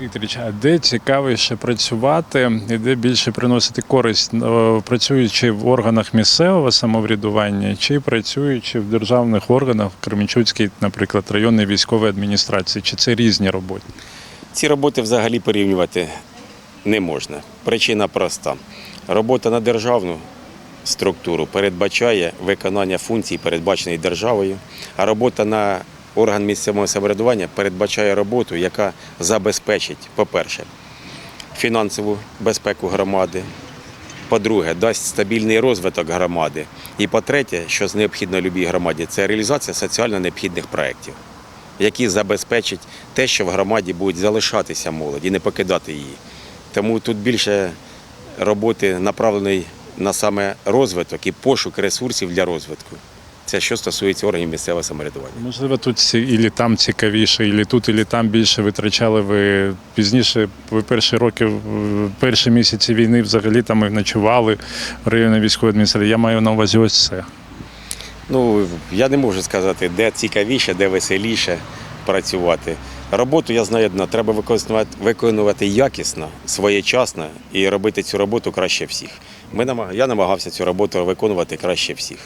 Вікторович, а де цікавіше працювати і де більше приносити користь, е, працюючи в органах місцевого самоврядування чи працюючи в державних органах в наприклад, районній військовій адміністрації? Чи це різні роботи? Ці роботи взагалі порівнювати не можна. Причина проста. Робота на державну структуру передбачає виконання функцій, передбачених державою, а робота на орган місцевого самоврядування передбачає роботу, яка забезпечить, по-перше, фінансову безпеку громади, по-друге, дасть стабільний розвиток громади. І по-третє, що необхідно любій громаді, це реалізація соціально необхідних проєктів, які забезпечать те, що в громаді будуть залишатися молодь і не покидати її. Тому тут більше роботи направленої на саме розвиток і пошук ресурсів для розвитку. Це що стосується органів місцевого самоврядування. Можливо, тут ілі там цікавіше, ілі тут, ілі там більше витрачали ви пізніше. Ви перші роки, перші місяці війни взагалі там і ночували в районі військової адміністрації. Я маю на увазі ось це. Ну, я не можу сказати, де цікавіше, де веселіше працювати. Роботу я знаю одна, треба виконувати, виконувати якісно, своєчасно і робити цю роботу краще всіх. Ми. Я намагався цю роботу виконувати краще всіх.